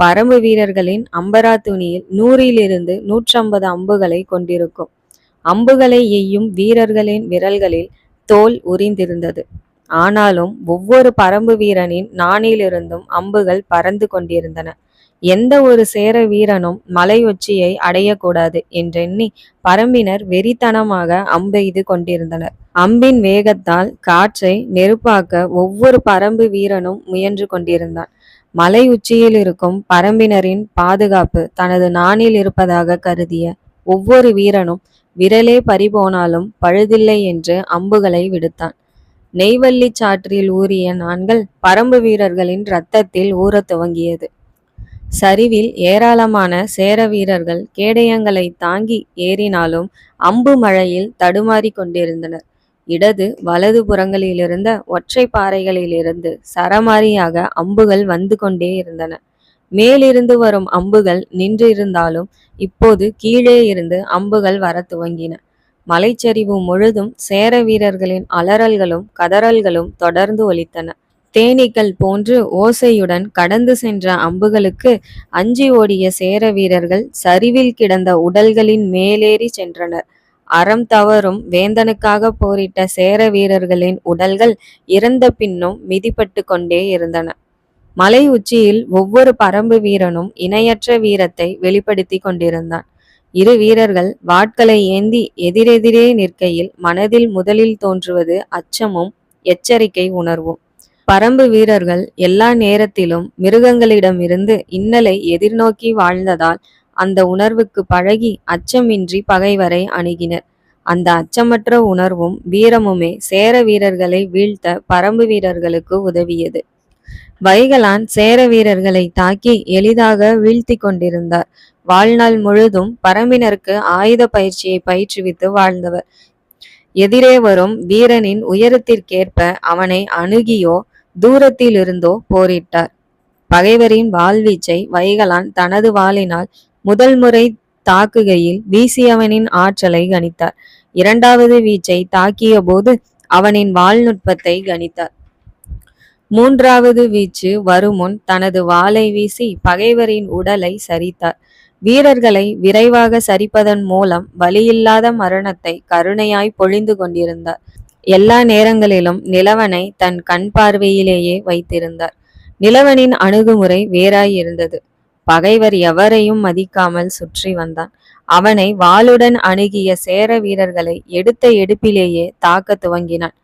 பரம்பு வீரர்களின் அம்பரா துணியில் நூறிலிருந்து நூற்றம்பது அம்புகளை கொண்டிருக்கும். அம்புகளை எய்யும் வீரர்களின் விரல்களில் தோல் உரிந்திருந்தது. ஆனாலும் ஒவ்வொரு பரம்பு வீரனின் நாணிலிருந்தும் அம்புகள் பறந்து கொண்டிருந்தன. எந்த ஒரு சேர வீரனும் மலை உச்சியை அடையக்கூடாது என்றெண்ணி பரம்பினர் வெறித்தனமாக அம்பெய்து கொண்டிருந்தனர். அம்பின் வேகத்தால் காற்றை நெருப்பாக்க ஒவ்வொரு பரம்பு வீரனும் முயன்று கொண்டிருந்தான். மலை உச்சியில் இருக்கும் பரம்பினரின் பாதுகாப்பு தனது நாணில் இருப்பதாக கருதிய ஒவ்வொரு வீரனும் விரலே பறிபோனாலும் பழுதில்லை என்று அம்புகளை விடுத்தான். நெய்வள்ளி சாற்றில் ஊறிய நான்கள் பரம்பு வீரர்களின் இரத்தத்தில் ஊறத் துவங்கியது. சரிவில் ஏராளமான சேர வீரர்கள் கேடயங்களை தாங்கி ஏறினாலும் அம்பு மழையில் தடுமாறி கொண்டிருந்தனர். இடது வலது புறங்களிலிருந்த ஒற்றை பாறைகளிலிருந்து சரமாரியாக அம்புகள் வந்து கொண்டே இருந்தன. மேலிருந்து வரும் அம்புகள் நின்றிருந்தாலும் இப்போது கீழே இருந்து அம்புகள் வர துவங்கின. மலைச்சரிவு முழுதும் சேர வீரர்களின் அலறல்களும் கதறல்களும் தொடர்ந்து ஒலித்தன. தேனீக்கள் போன்று ஓசையுடன் கடந்து சென்ற அம்புகளுக்கு அஞ்சி ஓடிய சேர வீரர்கள் சரிவில் கிடந்த உடல்களின் மேலேறி சென்றனர். அறம் தவறும் வேந்தனுக்காக போரிட்ட சேர வீரர்களின் உடல்கள் இறந்த பின்னும் மிதிப்பட்டு கொண்டே இருந்தன. மலை உச்சியில் ஒவ்வொரு பரம்பு வீரனும் இணையற்ற வீரத்தை வெளிப்படுத்தி கொண்டிருந்தான். இரு வீரர்கள் வாட்களை ஏந்தி எதிரெதிரே நிற்கையில் மனதில் முதலில் தோன்றுவது அச்சமும் எச்சரிக்கை உணர்வும். பரம்பு வீரர்கள் எல்லா நேரத்திலும் மிருகங்களிடமிருந்து இன்னலை எதிர்நோக்கி வாழ்ந்ததால் அந்த உணர்வுக்கு பழகி அச்சமின்றி பகைவரை அணுகினர். அந்த அச்சமற்ற உணர்வும் வீரமுமே சேர வீரர்களை வீழ்த்த பரம்பு வீரர்களுக்கு உதவியது. வைகலான் சேர வீரர்களை தாக்கி எளிதாக வீழ்த்தி கொண்டிருந்தார். வாழ்நாள் முழுதும் பரம்பினருக்கு ஆயுத பயிற்சியை பயிற்றுவித்து வாழ்ந்தவர். எதிரே வரும் வீரனின் உயரத்திற்கேற்ப அவனை அணுகியோ தூரத்தில் இருந்தோ போரிட்டார். பகைவரின் வாழ்வீச்சை வைகலான் தனது வாளினால் முதல் முறை தாக்குகையில் வீசியவனின் ஆற்றலை கணித்தார். இரண்டாவது வீச்சை தாக்கிய போது அவனின் வாழ்நுட்பத்தை கணித்தார். மூன்றாவது வீச்சு வருமுன் தனது வாளை வீசி பகைவரின் உடலை சரித்தார். வீரர்களை விரைவாக சரிப்பதன் மூலம் வலியில்லாத மரணத்தை கருணையாய் பொழிந்து கொண்டிருந்தார். எல்லா நேரங்களிலும் நிலவனை தன் கண் பார்வையிலேயே வைத்திருந்தார். நிலவனின் அணுகுமுறை வேறாய் இருந்தது. பகைவர் எவரையும் மதிக்காமல் சுற்றி வந்தான். அவனை வாளுடன் அணுகிய சேர வீரர்களை எடுத்த எடுப்பிலேயே தாக்க துவங்கினான்.